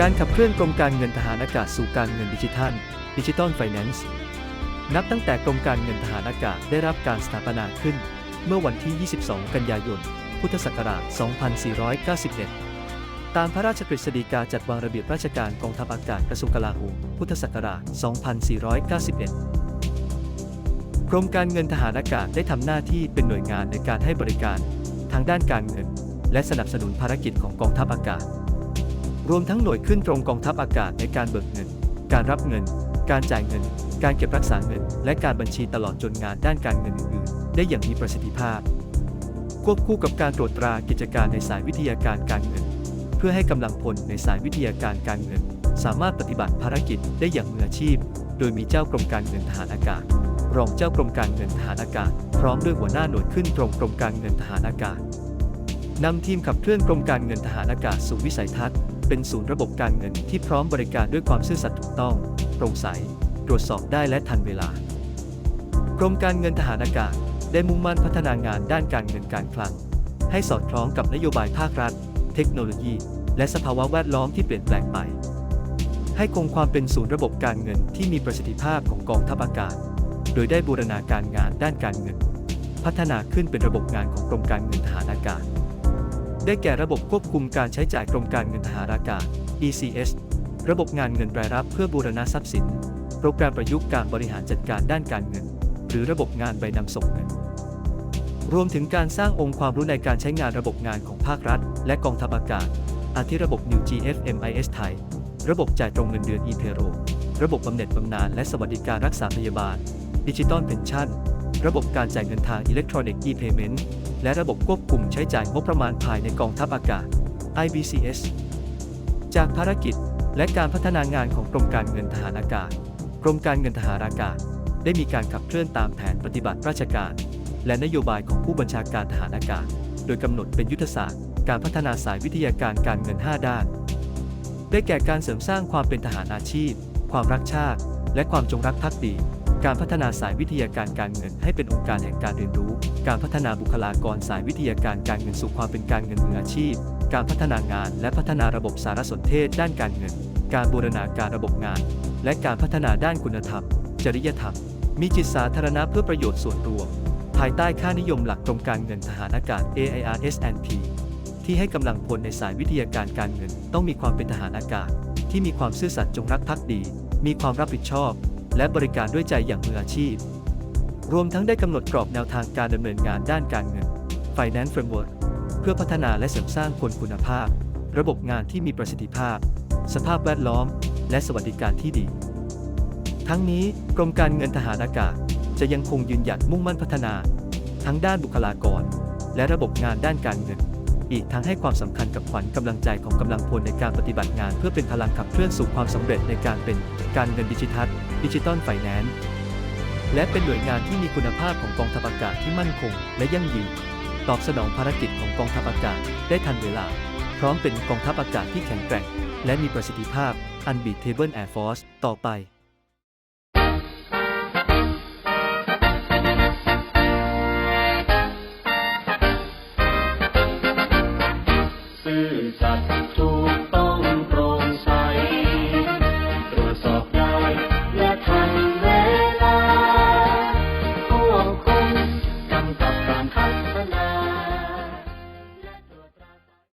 การขับเคลื่อนกรมการเงินทหารอากาศสู่การเงินดิจิทัลดิจิตอลไฟแนนซ์นับตั้งแต่กรมการเงินทหารอากาศได้รับการสถาปนาขึ้น เมื่อวันที่ 22 กันยายน พุทธศักราช 2491 ตามพระราชกฤษฎีกาจัดวางระเบียบราชการกองทัพอากาศกระทรวงกลาโหม พุทธศักราช 2491 กรมการเงินทหารอากาศได้ทำหน้าที่เป็นหน่วยงานในการให้บริการ ทางด้านการเงิน และสนับสนุนภารกิจของกองทัพอากาศ รวมทั้งหน่วยขึ้นตรงกองทัพอากาศในการเบิกเงิน การรับเงิน การจ่ายเงิน การเก็บรักษาเงิน และการบัญชีตลอดจนงานด้านการเงินอื่นๆ ได้อย่างมีประสิทธิภาพ ควบคู่กับการตรวจตรากิจการในสายวิทยาการการเงิน เพื่อให้กำลังพลในสายวิทยาการการเงิน สามารถปฏิบัติภารกิจได้อย่างมืออาชีพ โดยมีเจ้ากรมการเงินทหารอากาศ รองเจ้ากรมการเงินทหารอากาศ พร้อมด้วยหัวหน้าหน่วยขึ้นตรงกรมการเงินทหารอากาศนำทีมขับเคลื่อนกรมการเงินทหารอากาศสู่วิสัยทัศน์ เป็นศูนย์ระบบการเงินที่พร้อมบริการด้วยความซื่อสัตย์ถูกต้อง โปร่งใส ตรวจสอบได้และทันเวลา กรมการเงินทหารอากาศได้มุ่งมั่นพัฒนางานด้านการเงินการคลัง ให้สอดคล้องกับนโยบายภาครัฐ เทคโนโลยี และสภาวะแวดล้อมที่เปลี่ยนแปลงไป ให้คงความเป็นศูนย์ระบบการเงินที่มีประสิทธิภาพของกองทัพอากาศ โดยได้บูรณาการงานด้านการเงิน พัฒนาขึ้นเป็นระบบงานของกรมการเงินทหารอากาศ ได้แก่ระบบควบคุมการใช้จ่ายกรมการเงินทหารอากาศ ECS ระบบงานเงินรายรับเพื่อบูรณะทรัพย์สิน โปรแกรมประยุกต์การบริหารจัดการด้านการเงิน หรือระบบงานใบนำส่งเงิน รวมถึงการสร้างองค์ความรู้ในการใช้งานระบบงานของภาครัฐ และกองทัพอากาศ อาทิระบบ New GFMIS ไทย ระบบจ่ายตรงเงินเดือน e-payro ระบบบำเหน็จบำนาญและสวัสดิการรักษาพยาบาล ดิจิตอลเพนชั่น ระบบการจ่ายเงินทางอิเล็กทรอนิกส์ e-payment และระบบควบคุมใช้จ่ายงบประมาณภายในกองทัพอากาศ IBCS จากภารกิจและการพัฒนางานของกรมการเงินทหารอากาศ กรมการเงินทหารอากาศ ได้มีการขับเคลื่อนตามแผนปฏิบัติราชการ และนโยบายของผู้บัญชาการทหารอากาศ โดยกำหนดเป็นยุทธศาสตร์ การพัฒนาสายวิทยาการการเงิน 5 ด้าน ได้แก่การเสริมสร้างความเป็นทหารอาชีพ ความรักชาติ และความจงรักภักดี การพัฒนาสายวิทยาการการเงินให้เป็นองค์การแห่งการเรียนรู้ การพัฒนาบุคลากรสายวิทยาการการเงินสู่ความเป็นการเงินมืออาชีพ การพัฒนางานและพัฒนาระบบสารสนเทศด้านการเงิน การบูรณาการระบบงาน และการพัฒนาด้านคุณธรรม จริยธรรม มีจิตสาธารณะเพื่อประโยชน์ส่วนรวม ภายใต้ค่านิยมหลักกรมการเงินทหารอากาศ AIRSNP ที่ให้กำลังพลในสายวิทยาการการเงิน ต้องมีความเป็นทหารอากาศ ที่มีความซื่อสัตย์จงรักภักดี มีความรับผิดชอบ และบริการด้วยใจอย่างมืออาชีพ รวมทั้งได้กำหนดกรอบแนวทางการดำเนินงานด้านการเงิน Finance Framework เพื่อพัฒนาและเสริมสร้างคนคุณภาพ ระบบงานที่มีประสิทธิภาพ สภาพแวดล้อม และสวัสดิการที่ดี ทั้งนี้กรมการเงินทหารอากาศจะยังคงยืนหยัดมุ่งมั่นพัฒนา ทั้งด้านบุคลากร และระบบงานด้านการเงิน อีกทั้งให้ความสำคัญกับขวัญกำลังใจของกำลังพลในการปฏิบัติงาน เพื่อเป็นพลังขับเคลื่อนสู่ความสำเร็จในการเป็นการเงินดิจิทัลดิจิตอลไฟแนนซ์และเป็นหน่วยงานที่มีคุณภาพของกองทัพอากาศที่มั่นคง และยั่งยืนตอบสนองภารกิจของกองทัพอากาศได้ทันเวลา พร้อมเป็นกองทัพอากาศที่แข็งแกร่ง และมีประสิทธิภาพ Unbeatable Air Force ต่อไป